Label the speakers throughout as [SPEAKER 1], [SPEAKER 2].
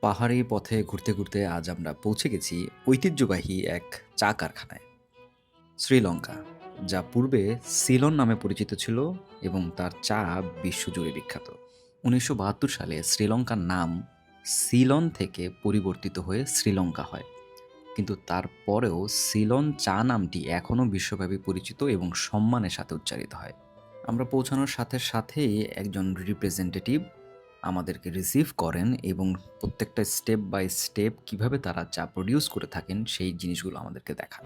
[SPEAKER 1] পাহাড়ি পথে ঘুরতে ঘুরতে আজ আমরা পৌঁছে গেছি ঐতিহ্যবাহী এক চা কারখানায়। শ্রীলঙ্কা, যা পূর্বে সিলন নামে পরিচিত ছিল এবং তার চা বিশ্বজুড়ে বিখ্যাত। উনিশশো বাহাত্তর সালে শ্রীলঙ্কার নাম সিলন থেকে পরিবর্তিত হয়ে শ্রীলঙ্কা হয়। কিন্তু তারপরেও সিলন চা নামটি এখনও বিশ্বব্যাপী পরিচিত এবং সম্মানের সাথে উচ্চারিত হয়। আমরা পৌঁছানোর সাথে সাথেই একজন রিপ্রেজেন্টেটিভ আমাদেরকে রিসিভ করেন এবং প্রত্যেকটা স্টেপ বাই স্টেপ কীভাবে তারা চা প্রডিউস করে থাকেন সেই জিনিসগুলো আমাদেরকে দেখান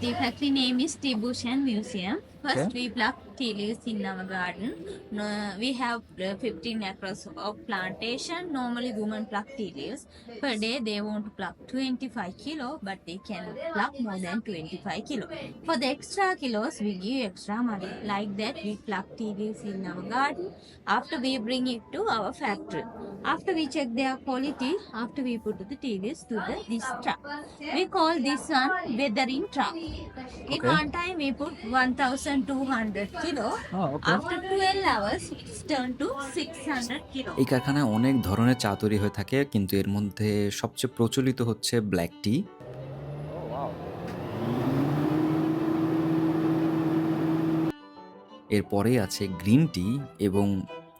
[SPEAKER 2] tea factory name is Tea Bushan Museum. First we pluck tea leaves in our garden. No, we have uh, 15 acres of plantation. Normally women pluck tea leaves. Per day they want to pluck 25 kilo but they can pluck more than 25 kilo. For the extra kilos we give extra money. Like that we pluck tea leaves in our garden. After we bring it to our factory. After we check their quality, after we put the tea leaves to the this truck. We call this one weathering truck. In
[SPEAKER 1] Okay.
[SPEAKER 2] one time we put Ah,
[SPEAKER 1] এই কারখানায় অনেক ধরনের চা তৈরি হয়ে থাকে কিন্তু এর মধ্যে সবচেয়ে প্রচলিত হচ্ছে ব্ল্যাক টি এরপরে আছে গ্রিন টি এবং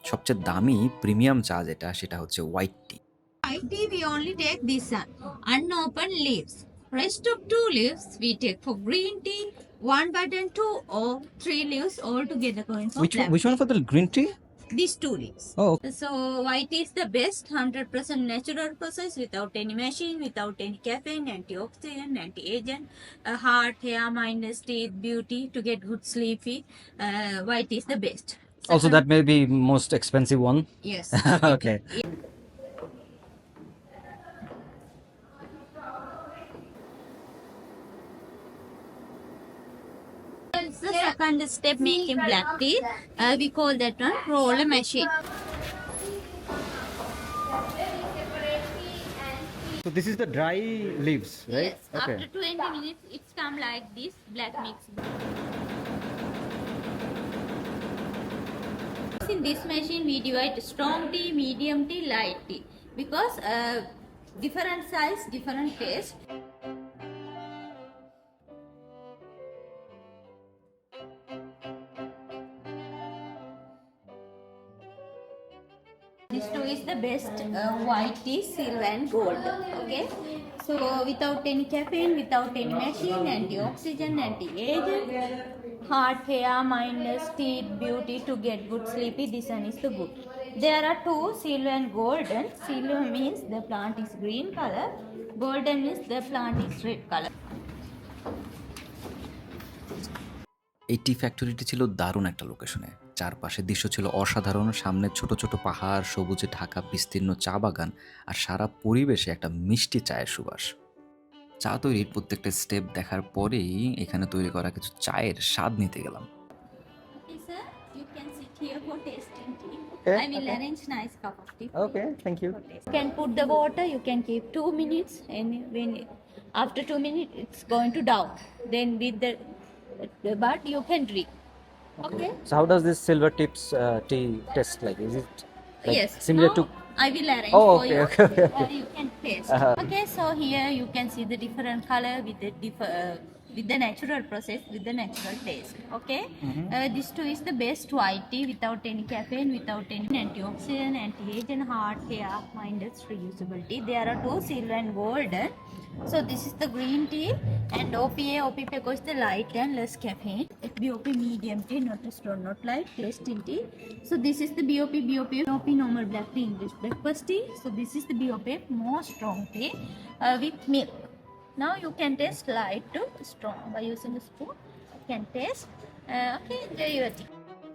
[SPEAKER 1] সবচেয়ে দামি প্রিমিয়াম চা যেটা সেটা হচ্ছে white tea
[SPEAKER 2] white tea we only take this un unopen leaves rest of two leaves we take for green tea one button two or three leaves all together going for
[SPEAKER 3] Which which one for the green tea?
[SPEAKER 2] These two leaves.
[SPEAKER 3] Oh,
[SPEAKER 2] So white is the best, hundred percent natural process without any machine, without any caffeine, antioxidant, anti-agent, uh, heart, hair, mindness, teeth, beauty to get good sleepy. Uh, white is the best.
[SPEAKER 3] also that may be most expensive one.
[SPEAKER 2] yes.
[SPEAKER 3] okay.
[SPEAKER 2] It's the second step making black tea. Uh, we call that one roller machine.
[SPEAKER 3] So this is the dry leaves, right?
[SPEAKER 2] Yes. After 20 minutes, it's come like this black mix. In this machine, we divide strong tea, medium tea, light tea because uh, different size, different taste. Two is the best uh, white tea, silver and gold. Okay, so without any caffeine, without any machine, antioxidant, anti-agent, heart, hair, mindness, teeth, beauty to get good sleepy. This one is the good. There are two silver and golden. Silver means the plant is green color. Golden means the plant is red color.
[SPEAKER 1] এই টি ফ্যাক্টরিটি ছিল দারুণ একটা লোকেশনে চারপাশের দৃশ্য ছিল অসাধারণ সামনে ছোট ছোট পাহাড় সবুজে ঢাকা বিস্তীর্ণ চা বাগান আর সারা পরিবেশে একটা মিষ্টি চায়ের সুবাস। চা তৈরির প্রত্যেকটা স্টেপ দেখার পরেই এখানে তৈরি করা কিছু চায়ের স্বাদ নিতে গেলাম।
[SPEAKER 2] After two minute it's going to doubt then with the but you can drink. Okay.
[SPEAKER 3] So how does this silver tips uh, tea taste like? Is it like
[SPEAKER 2] yes.
[SPEAKER 3] similar
[SPEAKER 2] now
[SPEAKER 3] to
[SPEAKER 2] I will arrange
[SPEAKER 3] Oh,
[SPEAKER 2] for
[SPEAKER 3] okay,
[SPEAKER 2] you.
[SPEAKER 3] okay, okay, okay.
[SPEAKER 2] Uh, you can taste.
[SPEAKER 3] Uh-huh.
[SPEAKER 2] Okay. So here you can see the different color with the different. Uh, with the natural process, with the natural taste. Okay,
[SPEAKER 3] Mm-hmm.
[SPEAKER 2] uh, this too is the best white tea without any caffeine, without any antioxidant, anti-agent, heart, hair, minded, reusable tea. There are two silver and golden. So this is the green tea and OPA. OPA goes the light and less caffeine. BOP medium tea, not strong, not light, tasting tea. So this is the BOP, BOP, BOP normal black tea, English breakfast tea. So this is the BOP more strong tea uh, with milk. Now you can taste light to strong by using a spoon. You can taste. Uh, okay, enjoy your tea.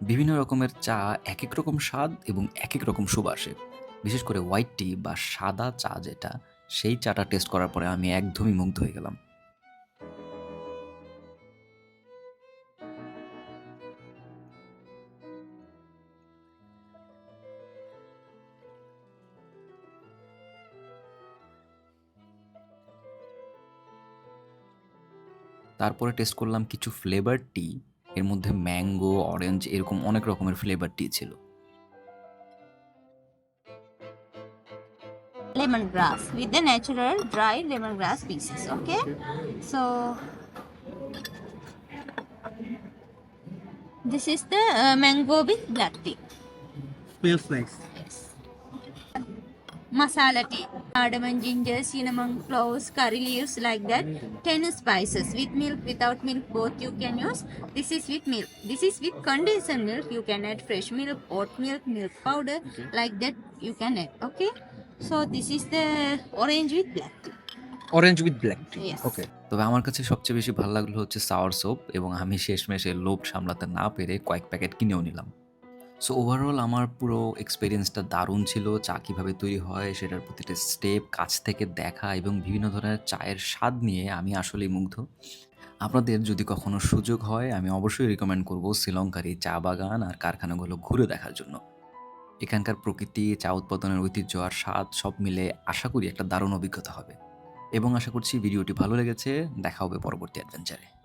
[SPEAKER 1] বিভিন্ন রকমের চা এক এক রকম স্বাদ এবং এক এক রকম সুবাসে বিশেষ করে হোয়াইট টি বা সাদা চা যেটা সেই চাটা টেস্ট করার পরে আমি একদমই মুগ্ধ হয়ে গেলাম তারপরে টেস্ট করলাম কিছু ফ্লেভার টি এর মধ্যে ম্যাঙ্গো অরেঞ্জ এরকম অনেক রকমের ফ্লেভার টি ছিল
[SPEAKER 2] lemongrass with the natural dry lemongrass pieces. Okay, so this is the uh, mango with black tea.
[SPEAKER 4] Feels nice.
[SPEAKER 2] Yes. Masala tea, cardamom, ginger, cinnamon, cloves, curry leaves, like that. Ten spices with milk, without milk, both you can use. This is with milk. This is with condensed milk. You can add fresh milk, oat milk, milk powder, okay. like that. You can add. Okay. So this is the orange with black
[SPEAKER 3] with black tea.
[SPEAKER 2] Yes.
[SPEAKER 3] Okay.
[SPEAKER 1] তবে আমার কাছে সবচেয়ে বেশি ভালো লাগল হচ্ছে sour soap এবং আমি শেষমেশে লোভ সামলাতে না পেরে কয়েক প্যাকেট কিনেও নিলাম সো ওভারঅল আমার পুরো এক্সপিরিয়েন্সটা দারুণ ছিল, চা কীভাবে তৈরি হয়, সেটার প্রতিটা স্টেপ কাছ থেকে দেখা এবং বিভিন্ন ধরনের চায়ের স্বাদ নিয়ে আমি আসলেই মুগ্ধ। আপনাদের যদি কখনো সুযোগ হয়, আমি অবশ্যই রিকমেন্ড করব শ্রীলঙ্কার এই চা বাগান আর কারখানাগুলো ঘুরে দেখার জন্য। এখানকার প্রকৃতি, চা উৎপাদনের ঐতিহ্য আর স্বাদ সব মিলে আশা করি একটা দারুণ অভিজ্ঞতা হবে। এবং আশা করছি ভিডিওটি ভালো লেগেছে, দেখা হবে পরবর্তী অ্যাডভেঞ্চারে